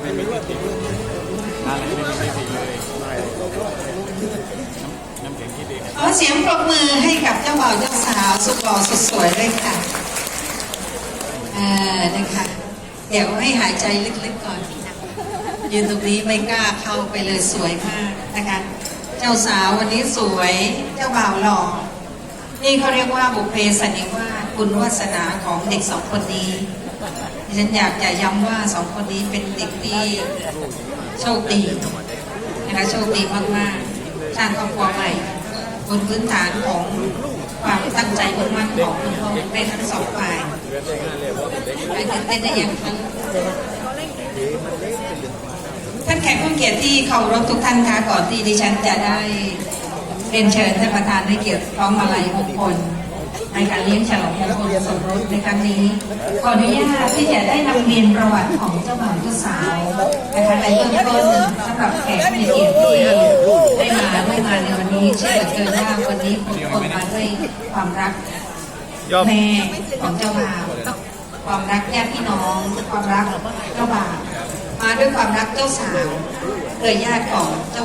ไม่มีว่าติดอะไรไม่มีติดเลยน้ำแข็งคิดเอขอเสียงปรบมือให้กับเจ้าบ่าวเจ้าสาวสุดหล่อสุดสวยเลยค่ะอ่านะคะเดี๋ยวให้หายใจลึกๆก่อนยืนตรงนี้ไม่กล้าเข้าไปเลยสวยมากนะคะ เจ้าสาววันนี้สวย เจ้าบ่าวหล่อ นี่เขาเรียกว่าบุเพสันนิวาสคุณวาสนาของเด็กสองคนนี้ ฉันอยากจะย้ำว่าสองคนนี้เป็นเด็กที่โชคดีนะคะโชคดีมากๆสร้างครอบครัวใหม่บนพื้นฐานของความตั้งใจมุ่งมั่นของคุณพ่อคุณแม่ทั้งสองฝ่ายไปเต้นได้อย่างทั้งท่านแขกผู้เกียรติที่เคารพทุกท่านคะก่อนที่ดิฉันจะได้เรียนเชิญท่านประธานให้เกียรติพร้อมมาลัยบุคคล ในการเลี้ยงฉลองมงคลสมรสในครั้งนี้ขออนุญาตที่จะได้นำเรียนประวัติของเจ้าบ่าวเจ้าสาวนะคะในเบื้องต้นสำหรับแขกผู้เกียรติที่ได้มาได้มาในวันนี้เชื่อเหลือเกินว่าวันนี้ทุกคนมาด้วยความรักยอมแม่ของเจ้าบ่าวความรักญาติพี่น้องความรักเจ้าบ่าวมาด้วยความรักเจ้าสาวเคยญาติของเจ้า